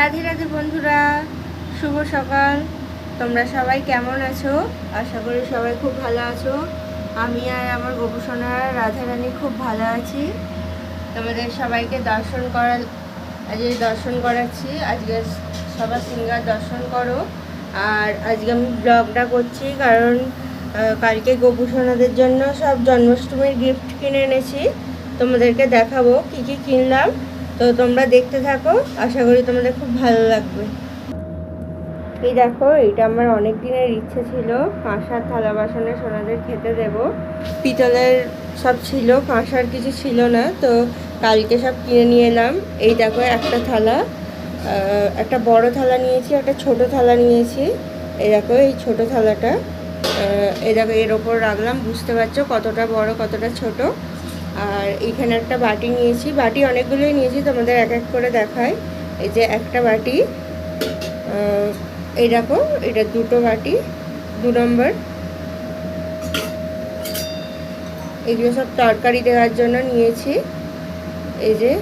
রাধে রাধে বন্ধুরা, শুভ সকাল। তোমরা সবাই কেমন আছো? আশা করি সবাই খুব ভালো আছো। আমি আর আমার গোপুসোনা রাধারানী খুব ভালো আছি। তোমাদের সবাইকে দর্শন করা আজকে দর্শন করাচ্ছি। আজকে সবার সিঙ্গার দর্শন করো। আর আজকে আমি ব্লগটা করছি কারণ কালকে গোপুসোনাদের জন্য সব জন্মাষ্টমীর গিফট কিনে এনেছি। তোমাদেরকে দেখাবো কি কি কিনলাম। তো তোমরা দেখতে থাকো, আশা করি তোমাদের খুব ভালো লাগবে। এই দেখো এটা আমার অনেক দিনের ইচ্ছে ছিল, কাঁসার থালা বাসনে সোনাদের খেতে দেব। পিতলের সব ছিল, কাঁসার কিছু ছিল না, তো কালকে সব কিনে নিয়ে এলাম। এই দেখো, একটা থালা একটা বড় থালা নিয়েছি, একটা ছোট থালা নিয়েছি। এই দেখো, এই ছোট থালাটা এই দেখো, এর ওপর রাখলাম, বুঝতে পারছ কতটা বড়, কতটা ছোট। আর এখানে একটা বাটি নিয়েছি। বাটি অনেকগুলোই নিয়েছি তোমাদের এক এক করে দেখায় এই যে একটা বাটি আহ, এই দেখো এটা দুটো বাটি দু নম্বর। এগুলো সব তরকারি দেওয়ার জন্য নিয়েছি। এই যে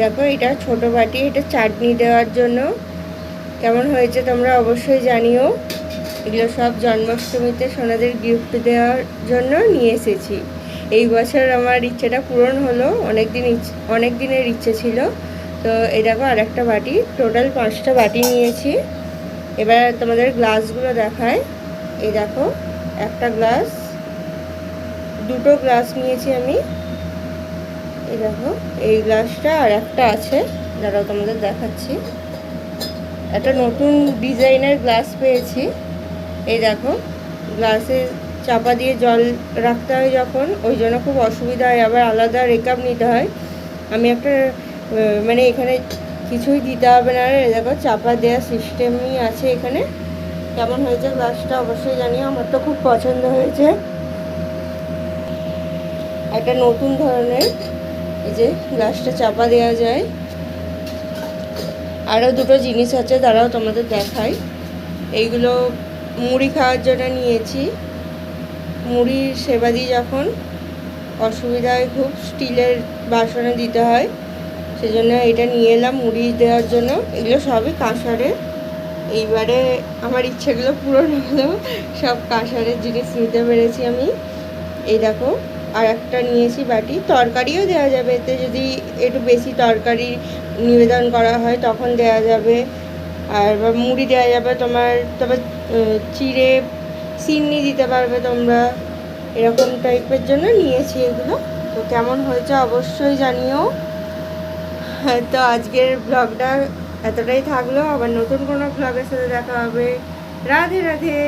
দেখো এটা ছোট বাটি এটা চাটনি দেওয়ার জন্য। কেমন হয়েছে তোমরা অবশ্যই জানিও। এগুলো সব জন্মাষ্টমীতে সোনাদের গিফট দেওয়ার জন্য নিয়ে এসেছি। এই বছর আমার ইচ্ছেটা পূরণ হলো অনেক দিন অনেক দিনের ইচ্ছে ছিল। তো এই দেখো আর একটা বাটি টোটাল পাঁচটা বাটি নিয়েছি। এবার তোমাদের গ্লাসগুলো দেখায় এই দেখো, একটা গ্লাস দুটো গ্লাস নিয়েছি আমি। এই দেখো, এই গ্লাসটা আর একটা আছে। দাঁড়াও তোমাদের দেখাচ্ছি। একটা নতুন ডিজাইনের গ্লাস পেয়েছি। এই দেখো, গ্লাসে চাপা দিয়ে জল রাখতে হয় যখন, ওই জন্য খুব অসুবিধা হয়। আবার আলাদা রেকআপ নিতে হয়। আমি একটা মানে এখানে কিছুই দিতে হবে না। দেখো, চাপা দেওয়ার সিস্টেমই আছে এখানে। কেমন হয়েছে গ্লাসটা অবশ্যই জানি আমার তো খুব পছন্দ হয়েছে। একটা নতুন ধরনের, এই যে গ্লাসটা চাপা দেওয়া যায়। আরও দুটো জিনিস আছে তারাও তোমাদের দেখাই। এইগুলো মুড়ি খাওয়ার জন্য নিয়েছি। মুড়ির সেবা দিই যখন। অসুবিধায় খুব স্টিলের বাসনে দিতে হয়। সেজন্য এটা নিয়ে এলাম মুড়ি দেওয়ার জন্য। এগুলো সবই কাঁসারে। এইবারে আমার ইচ্ছেগুলো পূরণ হলো। সব কাঁসারের জিনিস নিতে পেরেছি আমি। এই দেখো আর একটা নিয়েছি বাটি। তরকারিও দেওয়া যাবে। এতে যদি একটু বেশি তরকারি নিবেদন করা হয়, তখন দেওয়া যাবে। আর বা মুড়ি দেওয়া যাবে তোমার, তবে চিড়ে সিন্নি দিতে পারবে তোমরা। এরকম টাইপের জন্য নিয়েছি এগুলো। তো কেমন হয়েছে অবশ্যই জানিও। তো আজকের ব্লগটা এতটাই থাকল। আবার নতুন কোনো ব্লগের সাথে দেখা হবে। রাধে রাধে।